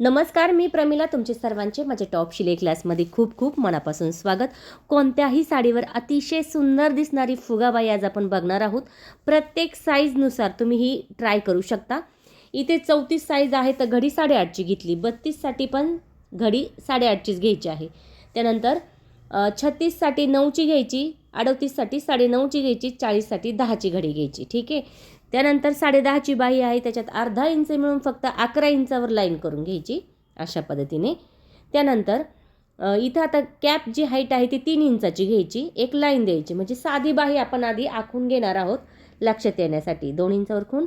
नमस्कार मी प्रमिला तुमचे सर्वांचे माझ्या टॉप शिले क्लासमध्ये खूप खूप मनापासून स्वागत. कोणत्याही साडीवर अतिशय सुंदर दिसणारी फुगाबाई आज आपण बघणार आहोत. प्रत्येक साईजनुसार तुम्ही ही ट्राय करू शकता. इथे चौतीस साईज आहे तर घडी साडेआठची घेतली. बत्तीससाठी पण घडी साडेआठचीच घ्यायची आहे. त्यानंतर छत्तीससाठी नऊची घ्यायची. अडतीससाठी साडेनऊची घ्यायची चाळीससाठी दहाची घडी घ्यायची ठीक आहे? त्यानंतर साडेदहाची बाही आहे त्याच्यात अर्धा इंच मिळून फक्त अकरा इंचावर लाईन करून घ्यायची अशा पद्धतीने. त्यानंतर इथं आता कॅप जी हाईट आहे ती तीन इंचाची घ्यायची एक लाईन द्यायची म्हणजे साधी बाही आपण आधी आखून घेणार आहोत लक्षात येण्यासाठी. दोन इंचावर खून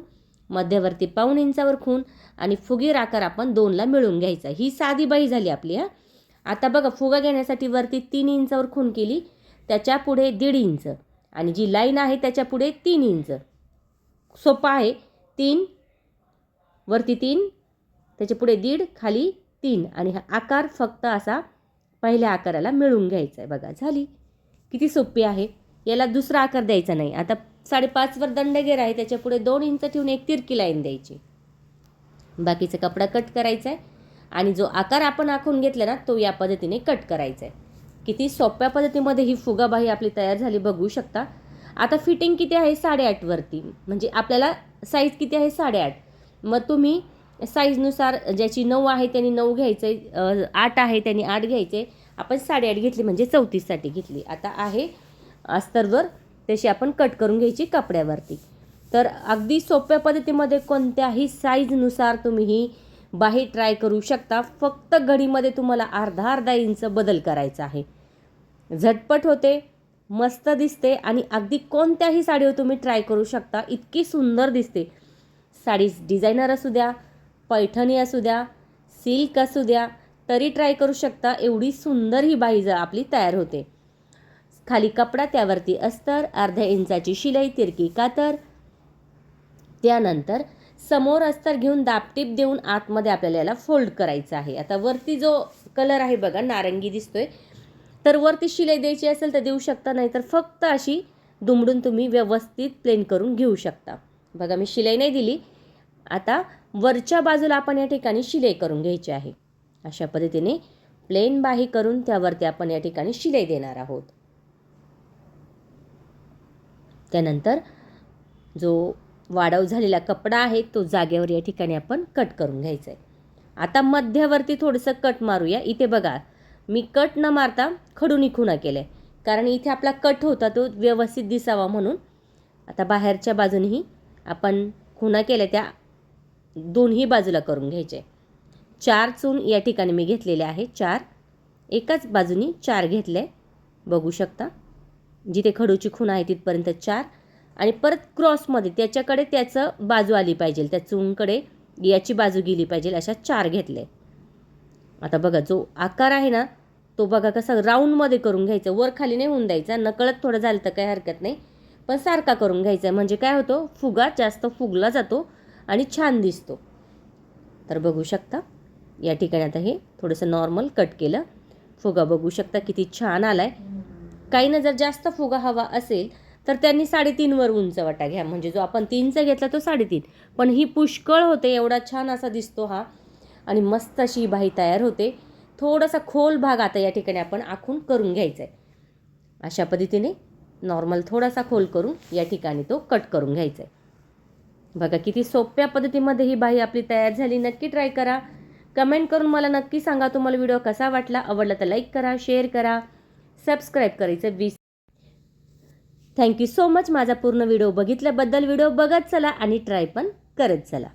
मध्यवर्ती पाऊण इंचावर खून आणि फुगीर आकार आपण दोनला मिळून घ्यायचा. ही साधी बाही झाली आपली हा. आता बघा फुगा घेण्यासाठी वरती तीन इंचावर खून केली त्याच्या पुढे दीड इंच. आणि जी लाईन आहे त्याच्या पुढे तीन इंच. सोपा आहे. तीन वरती तीन त्याच्या पुढे दीड खाली तीन. आणि हा आकार फक्त असा पहिल्या आकाराला मिळून घ्यायचा आहे. बघा झाली. किती सोपी आहे. याला दुसरा आकार द्यायचा नाही. आता साडेपाचवर दंडगेर आहे. त्याच्या पुढे दोन इंच ठेवून एक तिरकी लाईन द्यायची. बाकीचा कपडा कट करायचा आहे. आणि जो आकार आपण आखून घेतला ना तो या पद्धतीने कट करायचा आहे. किती सोप्या पद्धतीमध्ये ही फुगाबाही आपली तयार झाली बघू शकता. आता फिटिंग किती आहे? साडेआठवरती म्हणजे आपल्याला साईज किती आहे? साडेआठ. मग तुम्ही साईजनुसार ज्याची नऊ आहे त्यांनी नऊ घ्यायचं आहे आठ आहे त्यांनी आठ घ्यायचे आपण साडेआठ घेतली म्हणजे चौतीससाठी घेतली. आता आहे अस्तरवर. तशी आपण कट करून घ्यायची कपड्यावरती. तर अगदी सोप्या पद्धतीमध्ये कोणत्याही साईजनुसार तुम्ही ही बाही ट्राय करू शकता. फक्त घडीमध्ये तुम्हाला अर्धा अर्धा इंच बदल करायचा आहे. झटपट होते मस्त दिसते आणि अगदी कोणत्याही साडीवर तुम्ही ट्राय करू शकता. इतकी सुंदर दिसते. साडी डिझायनर असू द्या पैठणी असू द्या सिल्क असू द्या तरी ट्राय करू शकता. एवढी सुंदर ही बाई जर आपली तयार होते. खाली कपडा त्यावरती अस्तर अर्ध्या इंचाची शिलाई तिरकी कातर. त्यानंतर समोर अस्तर घेऊन दापटीप देऊन आतमध्ये आपल्याला याला फोल्ड करायचं आहे. आता वरती जो कलर आहे बघा नारंगी दिसतोय. तर वरती शिलाई द्यायची असेल तर देऊ शकता नाही तर फक्त अशी दुमडून तुम्ही व्यवस्थित प्लेन करून घेऊ शकता. बघा मी शिलाई नाही दिली. आता वरच्या बाजूला आपण या ठिकाणी शिलाई करून घ्यायची आहे. अशा पद्धतीने प्लेन बाही करून त्यावरती आपण या ठिकाणी शिलाई देणार आहोत. त्यानंतर जो वाढव झालेला कपडा आहे तो जागेवर या ठिकाणी आपण कट करून घ्यायचा आहे आता मध्यावरती थोडंसं कट मारूया. इथे बघा मी कट न मारता खडूनी खुणा केलं आहे कारण इथे आपला कट होता तो व्यवस्थित दिसावा म्हणून. आता बाहेरच्या बाजूनेही आपण खुणा केल्या त्या दोन्ही बाजूला करून घ्यायचे चार चून या ठिकाणी मी घेतलेले आहे. चार एकाच बाजूनी चार घेतले. बघू शकता जिथे खडूची खूण आहे तिथपर्यंत चार आणि परत क्रॉसमध्ये त्याच्याकडे त्याचं बाजू आली पाहिजे त्या चूनकडे याची बाजू गेली पाहिजे अशा चार घेतले. आता बघा जो आकार आहे ना तो बघा कसा राऊंडमध्ये करून घ्यायचा. वर खाली नाही होऊन द्यायचा. नकळत थोडं झालं तर काही हरकत नाही. पण सारखा करून घ्यायचा. म्हणजे काय होतं? फुगा जास्त फुगला जातो आणि छान दिसतो. तर बघू शकता. या ठिकाणी आता हे थोडंसं नॉर्मल कट केलं. फुगा बघू शकता किती छान आला आहे काहींना जर जास्त फुगा हवा असेल तर त्यांनी साडेतीनवर उंच वाटा घ्या. म्हणजे जो आपण तीनचा घेतला तो साडेतीन. पण ही पुष्कळ होते एवढा छान असा दिसतो हा. आणि मस्त अशी ही बाही तयार होते. थोडासा खोल भाग आता या ठिकाणी आपण आखून करून घ्यायचा आहे अशा पद्धतीने नॉर्मल थोडासा खोल करून या ठिकाणी तो कट करून घ्यायचा आहे बघा किती सोप्या पद्धतीमध्ये ही बाही आपली तयार झाली. नक्की ट्राय करा. कमेंट करून मला नक्की सांगा तुम्हाला व्हिडिओ कसा वाटला. आवडला तर लाईक करा शेअर करा. सबस्क्राईब करायचं विस थँक्यू सो मच माझा पूर्ण व्हिडिओ बघितल्याबद्दल व्हिडिओ बघत चला आणि ट्राय पण करत चला.